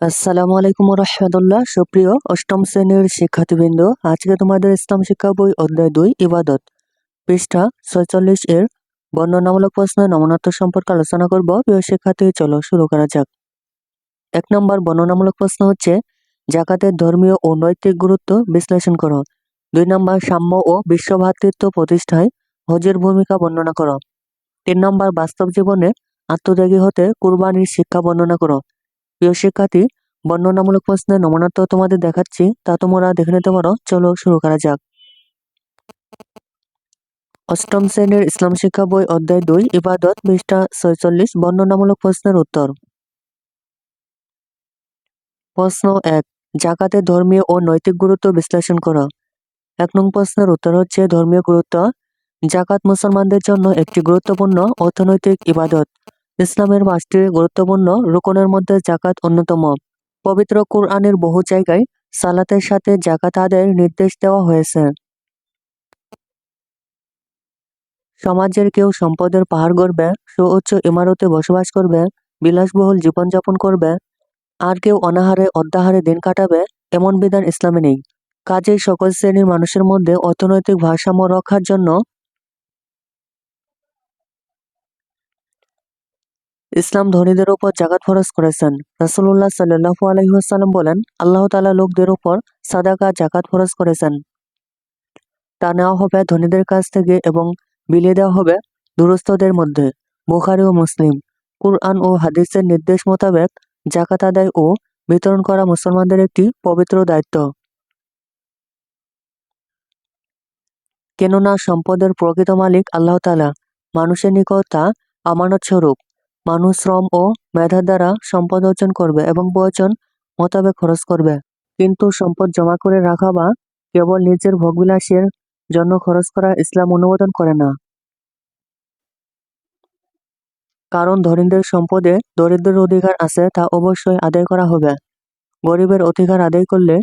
আসসালামু আলাইকুম রহমতুল্লাহ। সুপ্রিয় অষ্টম শ্রেণির শিক্ষার্থীবৃন্দ, আজকে তোমাদের ইসলাম শিক্ষা বই অধ্যায় দুই, ইবাদত। পৃষ্ঠা ছয়চল্লিশ এর বর্ণনামূলক প্রশ্ন নমনাত্ম সম্পর্কে আলোচনা করব। প্রিয় শিক্ষার্থী, চলো শুরু করা যাক। এক নম্বর বর্ণনামূলক প্রশ্ন হচ্ছে, জাকাতের ধর্মীয় ও নৈতিক গুরুত্ব বিশ্লেষণ করো। দুই নম্বর সাম্য ও বিশ্বভাতৃত্ব প্রতিষ্ঠায় হজের ভূমিকা বর্ণনা করো। তিন নম্বর বাস্তব জীবনে আত্মত্যাগী হতে কুরবানির শিক্ষা বর্ণনা করো। প্রিয় শিক্ষার্থী, বর্ণনামূলক প্রশ্নের নমুনা তো তোমাদের দেখাচ্ছি, তা তোমরা দেখে নিতে পারো। চলো শুরু করা যাক। অষ্টম শ্রেণির ইসলাম শিক্ষা বই অধ্যায় দুই, ইবাদত পৃষ্ঠা ছয়চল্লিশ, বর্ণনামূলক প্রশ্নের উত্তর। প্রশ্ন এক, জাকাতের ধর্মীয় ও নৈতিক গুরুত্ব বিশ্লেষণ করো। এক নং প্রশ্নের উত্তর হচ্ছে ধর্মীয় গুরুত্ব। জাকাত মুসলমানদের জন্য একটি গুরুত্বপূর্ণ অর্থনৈতিক ইবাদত। ইসলামের পাঁচটি গুরুত্বপূর্ণ। রুকনের মধ্যে জাকাত অন্যতম। পবিত্র কোরআনের বহু জায়গায় সালাতের সাথে জাকাত আদায়ের নির্দেশ দেওয়া হয়েছে। সমাজের কেউ সম্পদের পাহাড় গড়বে, সুউচ্চ ইমারতে বসবাস করবে, বিলাসবহুল জীবনযাপন করবে, আর কেউ অনাহারে অদ্যাহারে দিন কাটাবে, এমন বিধান ইসলামে নেই। কাজেই সকল শ্রেণির মানুষের মধ্যে অর্থনৈতিক ভারসাম্য রক্ষার জন্য ইসলাম ধনীদের উপর জাকাত ফরজ করেছেন। রাসুল্লাহ সাল্লু আলহিহাসাল্লাম বলেন, আল্লাহ তালা লোকদের উপর সাদাকা জাকাত ফরজ করেছেন। তা নেওয়া হবে ধনীদের কাছ থেকে এবং বিলিয়ে দেওয়া হবে দুরস্থদের মধ্যে, বুখারি ও মুসলিম। কুরআন ও হাদিসের নির্দেশ মোতাবেক জাকাত আদায় ও বিতরণ করা মুসলমানদের একটি পবিত্র দায়িত্ব। কেননা সম্পদের প্রকৃত মালিক আল্লাহ তালা মানুষের নিকট তা আমানত স্বরূপ মানুষ শ্রম ও মেধার দ্বারা সম্পদ অর্জন করবে এবং প্রয়োজন মোতাবেক খরচ করবে। কিন্তু সম্পদ জমা করে রাখা বা কেবল নিজের ভোগবিলাসের জন্য খরচ করা ইসলাম অনুমোদন করে না। কারণ ধনীদের সম্পদে দরিদ্রের অধিকার আছে তা অবশ্যই আদায় করা হবে। গরিবের অধিকার আদায় করলে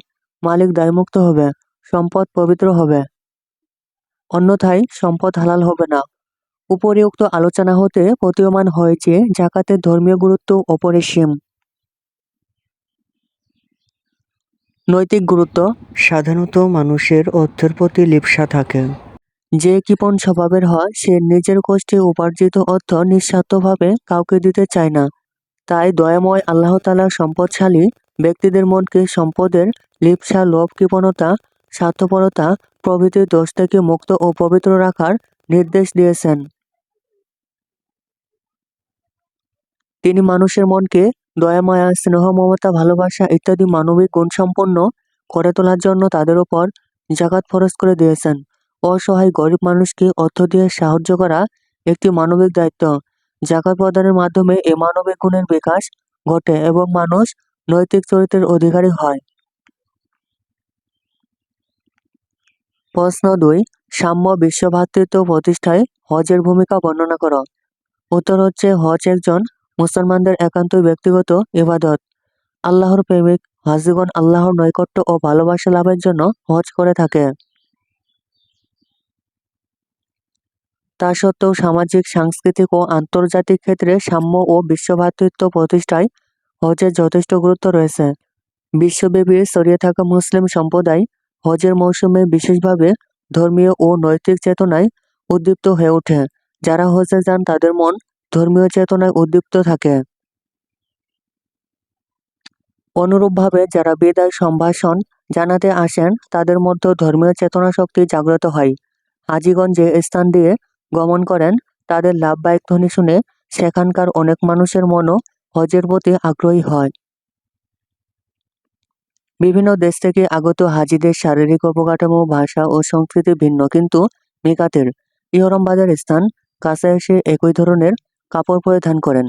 মালিক দায়মুক্ত হবে, সম্পদ পবিত্র হবে। অন্যথায় সম্পদ হালাল হবে না। উপরিউক্ত আলোচনা হতে প্রতীয়মান হয় যে জাকাতের ধর্মীয় গুরুত্ব অপরিসীম নৈতিক গুরুত্ব সাধারণত মানুষের অর্থের প্রতি লিপ্সা থাকে। যে কৃপণ স্বভাবের হয়, সে নিজের কষ্টে উপার্জিত অর্থ নিঃস্বার্থভাবে কাউকে দিতে চায় না। তাই দয়াময় আল্লাহ তালার সম্পদশালী ব্যক্তিদের মনকে সম্পদের লিপ্সা, লোভ, কৃপণতা, স্বার্থপরতা প্রভৃতি দোষ থেকে মুক্ত ও পবিত্র রাখার নির্দেশ দিয়েছেন। তিনি মানুষের মনকে দয়া, মায়া, স্নেহ, মমতা, ভালোবাসা ইত্যাদি মানবিক গুণসম্পন্ন করে তোলার জন্য তাদের ওপর জাকাত ফরজ করে দিয়েছেন। অসহায় গরিব মানুষকে অর্থ দিয়ে সাহায্য করা একটি মানবিক দায়িত্ব। জাকাত প্রদানের মাধ্যমে এ মানবিক গুণের বিকাশ ঘটে এবং মানুষ নৈতিক চরিত্রের অধিকারী হয়। প্রশ্ন দুই, সাম্য বিশ্বভাতৃত্ব প্রতিষ্ঠায় হজের ভূমিকা বর্ণনা করো। উত্তর হচ্ছে হজ একজন মুসলমানদের একান্ত ব্যক্তিগত ইবাদত। আল্লাহর প্রেমিক, হাজিগণ আল্লাহর নৈকট্য ও ভালোবাসা লাভের জন্য হজ করে থাকে। তা সত্ত্বেও সামাজিক, সাংস্কৃতিক ও আন্তর্জাতিক ক্ষেত্রে সাম্য ও বিশ্বভাতৃত্ব প্রতিষ্ঠায় হজের যথেষ্ট গুরুত্ব রয়েছে। বিশ্বব্যাপী ছড়িয়ে থাকা মুসলিম সম্প্রদায় হজের মৌসুমে বিশেষভাবে ধর্মীয় ও নৈতিক চেতনায় উদ্দীপ্ত হয়ে ওঠে। যারা হজে যান, তাদের মন ধর্মীয় চেতনায় উদ্দীপ্ত থাকে। অনুরূপভাবে যারা বিদায় সম্ভাষণ জানাতে আসেন, তাদের মধ্যে ধর্মীয় চেতনা শক্তি জাগ্রত হয়। হাজিগঞ্জ স্থান দিয়ে গমন করেন, তাদের লাভবাহিক ধ্বনি শুনে সেখানকার অনেক মানুষের মনও হজের প্রতি আগ্রহী হয়। বিভিন্ন দেশ থেকে আগত হাজিদের শারীরিক অবকাঠামো, ভাষা ও সংস্কৃতি ভিন্ন, কিন্তু মিকাতের ইহরমবাদের স্থান কাছে এসে একই ধরনের কাপড় পরিধান করেন।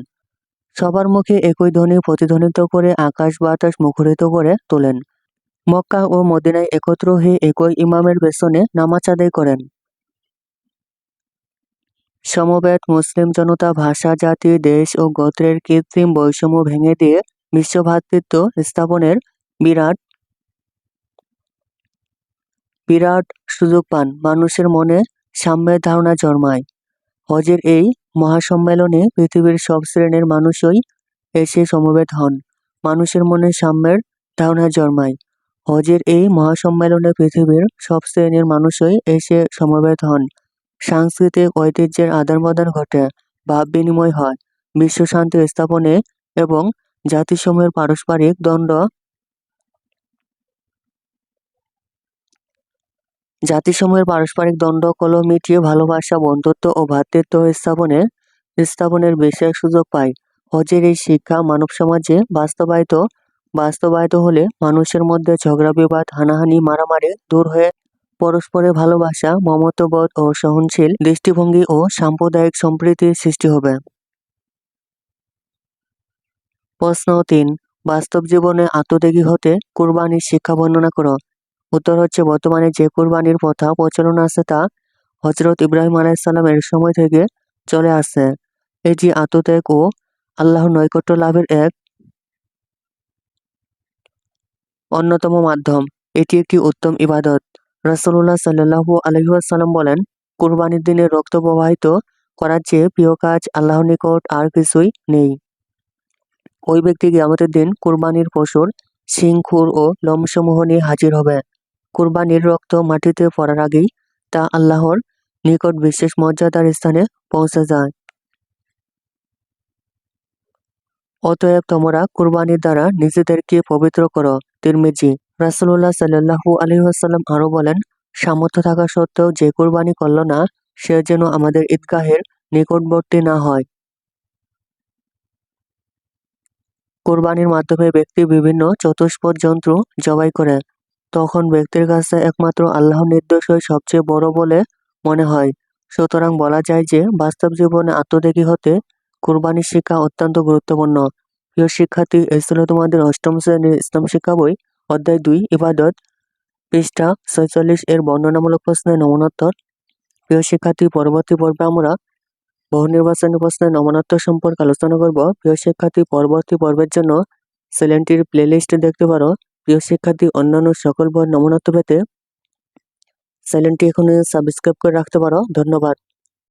সবার মুখে একই ধ্বনি প্রতিধ্বনিত করে আকাশ বাতাস মুখরিত করে তোলেন। মক্কা ও মদিনায় একত্র হয়ে একই ইমামের পেছনে নামাজ আদায় করেন। সমবেত মুসলিম জনতা ভাষা, জাতি, দেশ ও গোত্রের কৃত্রিম বৈষম্য ভেঙে দিয়ে বিশ্বভাতৃত্ব স্থাপনের বিরাট বিরাট সুযোগ পান। মানুষের মনে সাম্যের ধারণা জন্মায়। হজের এই মহাসম্মেলনে পৃথিবীর সব শ্রেণির মানুষই এসে সমবেত হন। মানুষের মনে সাম্যের ধারণা জন্মায়। হজের এই মহাসম্মেলনে পৃথিবীর সব শ্রেণির মানুষই এসে সমবেত হন। সাংস্কৃতিক ঐতিহ্যের আদান-প্রদান ঘটে, ভাব বিনিময় হয়, বিশ্ব শান্তি স্থাপনে এবং জাতিসমূহের পারস্পরিক দ্বন্দ্ব জাতিসমূহের পারস্পরিক দ্বন্দ্ব কলহ মিটিয়ে ভালোবাসা, বন্ধুত্ব ও ভ্রাতৃত্ব স্থাপনে স্থাপনের বিশেষ সুযোগ পায়। হজের এই শিক্ষা মানব সমাজে বাস্তবায়িত বাস্তবায়িত হলে মানুষের মধ্যে ঝগড়া, বিবাদ, হানাহানি, মারামারি দূর হয়ে পরস্পরের ভালোবাসা, মমত্ববোধ ও সহনশীল দৃষ্টিভঙ্গি ও সাম্প্রদায়িক সম্প্রীতির সৃষ্টি হবে। প্রশ্ন তিন, বাস্তব জীবনে আত্মত্যাগী হতে কুরবানির শিক্ষা বর্ণনা করো। উত্তর হচ্ছে, বর্তমানে যে কুরবানির প্রথা প্রচলন আছে তা হজরত ইব্রাহিম আলাইসাল্লামের সময় থেকে চলে আসছে এটি আত্মত্যাগ ও আল্লাহর নৈকট্য লাভের এক অন্যতম মাধ্যম, এটি একটি উত্তম ইবাদত। রাসূলুল্লাহ সাল্লাল্লাহু আলাইহি ওয়াসাল্লাম বলেন, কুরবানির দিনে রক্ত প্রবাহিত করার চেয়ে প্রিয় কাজ আল্লাহর নিকট আর কিছুই নেই। ওই ব্যক্তি কিয়ামতের দিন কুরবানির পশুর শিং, খুর ও লোমসমূহ নিয়ে হাজির হবে। কুরবানির রক্ত মাটিতে পড়ার আগেই তা আল্লাহর নিকট বিশেষ মর্যাদার স্থানে পৌঁছে যায়। অতএব তোমরা কুরবানির দ্বারা নিজেদেরকে পবিত্র করো, তিরমিজি। রাসুল্লাহ সাল্লাল্লাহু আলাইহি ওয়াসাল্লাম আরও বলেন, সামর্থ্য থাকা সত্ত্বেও যে কুরবানি করল না, সে যেন আমাদের ঈদগাহের নিকটবর্তী না হয়। কোরবানির মাধ্যমে ব্যক্তি বিভিন্ন চতুষ্পদ জন্তু জবাই করে। তখন ব্যক্তির কাছে একমাত্র আল্লাহর নির্দেশই সবচেয়ে বড় বলে মনে হয়। সুতরাং বলা যায় যে, বাস্তব জীবনে আত্মত্যাগী হতে কুরবানির শিক্ষা অত্যন্ত গুরুত্বপূর্ণ। প্রিয় শিক্ষার্থী, এই ছিল তোমাদের অষ্টম শ্রেণির ইসলাম শিক্ষা বই, অধ্যায় দুই, ইবাদত, পৃষ্ঠা ছয়চল্লিশ এর বর্ণনামূলক প্রশ্নের নমনোত্তর। প্রিয় শিক্ষার্থী, পরবর্তী পর্বে আমরা বহু নির্বাচনী প্রশ্নের নমনোত্তর সম্পর্কে আলোচনা করব। প্রিয় শিক্ষার্থী, পরবর্তী পর্বের জন্য চ্যানেলটির প্লেলিস্ট দেখতে পারো। প্রিয় শিক্ষার্থী অন্যান্য সকল বই নমনোত্তর পেতে চ্যানেলটি এখন সাবস্ক্রাইব করে রাখতে পারো। ধন্যবাদ।